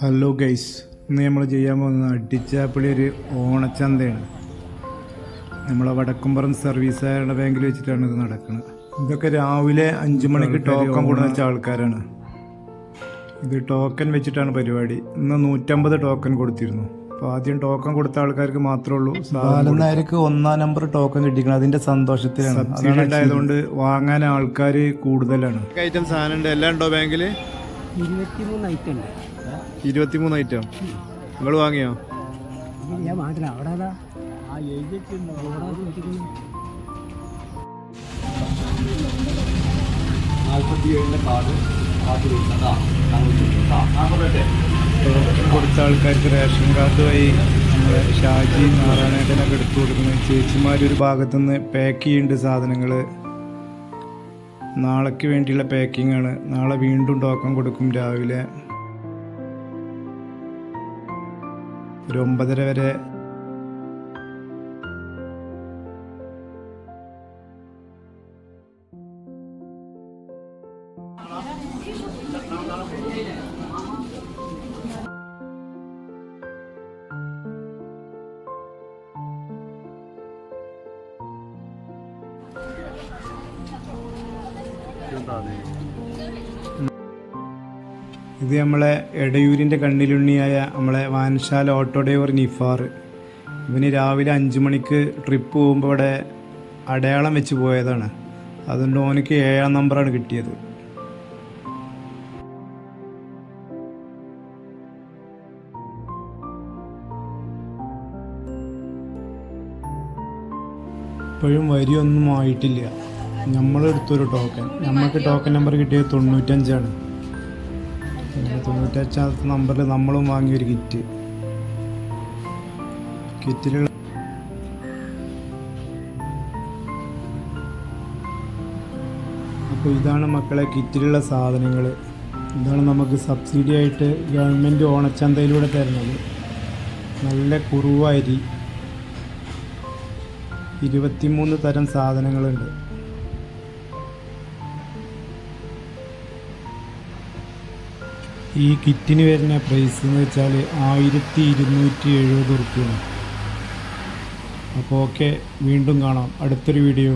Hello guys ഇന്ന് നമ്മൾ ചെയ്യാൻ പോകുന്നത് അടിച്ചാപ്പിളി ഒരു ഓണച്ചന്തയാണ്. നമ്മളെ വടക്കുംപുറം സർവീസ് സഹകരണ ബാങ്കിൽ വെച്ചിട്ടാണ് ഇത് നടക്കുന്നത്. ഇതൊക്കെ രാവിലെ അഞ്ച് മണിക്ക് ടോക്കൺ കൊടുക്കുന്ന വെച്ച ആൾക്കാരാണ്. ഇത് ടോക്കൺ വെച്ചിട്ടാണ് പരിപാടി. ഇന്ന് നൂറ്റമ്പത് ടോക്കൺ കൊടുത്തിരുന്നു. അപ്പോൾ ആദ്യം ടോക്കൺ കൊടുത്ത ആൾക്കാർക്ക് മാത്രമേ ഉള്ളൂ. ബാലനായർക്ക് ഒന്നാം നമ്പർ ടോക്കൺ കിട്ടിക്കണം അതിന്റെ സന്തോഷത്തിലാണ്. സബ്സിഡി ഉണ്ടായതുകൊണ്ട് വാങ്ങാൻ ആൾക്കാർ കൂടുതലാണ്. ഐറ്റം സാധനം ഉണ്ട് എല്ലാം ഉണ്ടോ ബാങ്കിൽ ഇരുപത്തിമൂന്ന് ഐറ്റം ഉണ്ട്. ഇരുപത്തിമൂന്ന് ഐറ്റം നിങ്ങൾ വാങ്ങിയോ? ഞാൻ മാത്രം അവിടെ അതാ ആ എഴുതിയിട്ടുണ്ട് അവിടെ നോക്കിക്കുന്നു ടോക്കൺ കൊടുത്ത ആൾക്കാർക്ക് റേഷൻ കാർഡ് വഴി നമ്മളെ ഷാജി നാരായണേട്ടനൊക്കെ എടുത്തു കൊടുക്കുന്നത്. ചേച്ചിമാർ ഒരു ഭാഗത്തുനിന്ന് പാക്ക് ചെയ്യുന്നുണ്ട് സാധനങ്ങൾ നാളേക്ക് വേണ്ടിയുള്ള പാക്കിംഗ് ആണ്. നാളെ വീണ്ടും ടോക്കൺ കൊടുക്കും രാവിലെ. ഒരു ഒമ്പതര വരെ. ഇത് നമ്മളെ എടയൂരിന്റെ കണ്ണിലുണ്ണിയായ നമ്മളെ വാൻശാല ഓട്ടോ ഡ്രൈവർ നിഫാർ. ഇവന് രാവിലെ അഞ്ച് മണിക്ക് ട്രിപ്പ് പോകുമ്പോൾ ഇവിടെ അടയാളം വെച്ച് പോയതാണ്. അതുകൊണ്ട് ഓനക്ക് ഏഴാം നമ്പറാണ് കിട്ടിയത്. ഇപ്പോഴും വരിയൊന്നും ആയിട്ടില്ല. നമ്മളെടുത്തൊരു ടോക്കൺ നമ്മൾക്ക് ടോക്കൺ നമ്പർ കിട്ടിയത് തൊണ്ണൂറ്റഞ്ചാണ്. തൊണ്ണൂറ്റഞ്ചാമത്തെ നമ്പറിൽ നമ്മളും വാങ്ങിയൊരു കിറ്റ് കിറ്റിലുള്ള അപ്പോൾ ഇതാണ് മക്കളെ കിറ്റിലുള്ള സാധനങ്ങൾ ഇതാണ് നമുക്ക് സബ്സിഡി ആയിട്ട് ഗവൺമെന്റ് ഓണച്ചന്തയിലൂടെ തരുന്നത്. നല്ല കുറുവരി ഇരുപത്തിമൂന്ന് തരം സാധനങ്ങളുണ്ട്. ഈ കിറ്റിന് വരുന്ന പ്രൈസ് എന്ന് വെച്ചാൽ ആയിരത്തി ഇരുന്നൂറ്റി എഴുപത് റുപ്യാണ് അപ്പോൾ ഓക്കെ വീണ്ടും കാണാം. അടുത്തൊരു വീഡിയോ